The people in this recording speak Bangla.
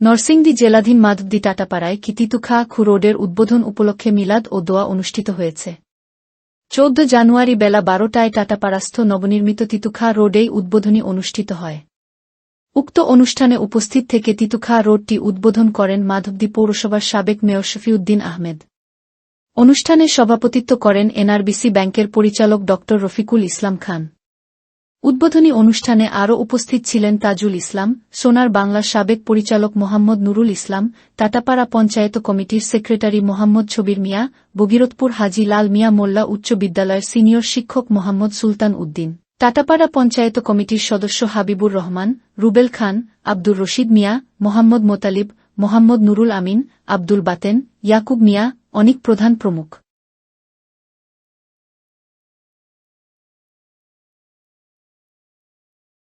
নরসিংদী জেলাধীন মাধবদী টাটাপাড়ায় কিতিতুখা খু রোডের উদ্বোধন উপলক্ষে মিলাদ ও দোয়া অনুষ্ঠিত হয়েছে। চৌদ্দ জানুয়ারি বেলা বারোটায় টাটাপাড়াস্থ নবনির্মিত তিতুখা রোডেই উদ্বোধনী অনুষ্ঠিত হয়। উক্ত অনুষ্ঠানে উপস্থিত থেকে তিতুখা রোডটি উদ্বোধন করেন মাধবদী পৌরসভার সাবেক মেয়র শফিউদ্দিন আহমেদ। অনুষ্ঠানে সভাপতিত্ব করেন এনআরবিসি ব্যাংকের পরিচালক ড রফিকুল ইসলাম খান। উদ্বোধনী অনুষ্ঠানে আরও উপস্থিত ছিলেন তাজুল ইসলাম, সোনার বাংলার সাবেক পরিচালক মোহাম্মদ নুরুল ইসলাম টাটাপাড়া পঞ্চায়েত কমিটির সেক্রেটারি মোহাম্মদ ছবির মিয়া ভগীরথপুর হাজি লাল মিয়া মোল্লা উচ্চ বিদ্যালয়ের সিনিয়র শিক্ষক মোহাম্মদ সুলতান উদ্দিন। টাটাপাড়া পঞ্চায়েত কমিটির সদস্য হাবিবুর রহমান, রুবেল খান, আব্দুর রশিদ মিয়া, মোহাম্মদ মোতালিব, মোহাম্মদ নুরুল আমিন, আব্দুল বাতেন, ইয়াকুব মিয়া, অনেক প্রধান প্রমুখ।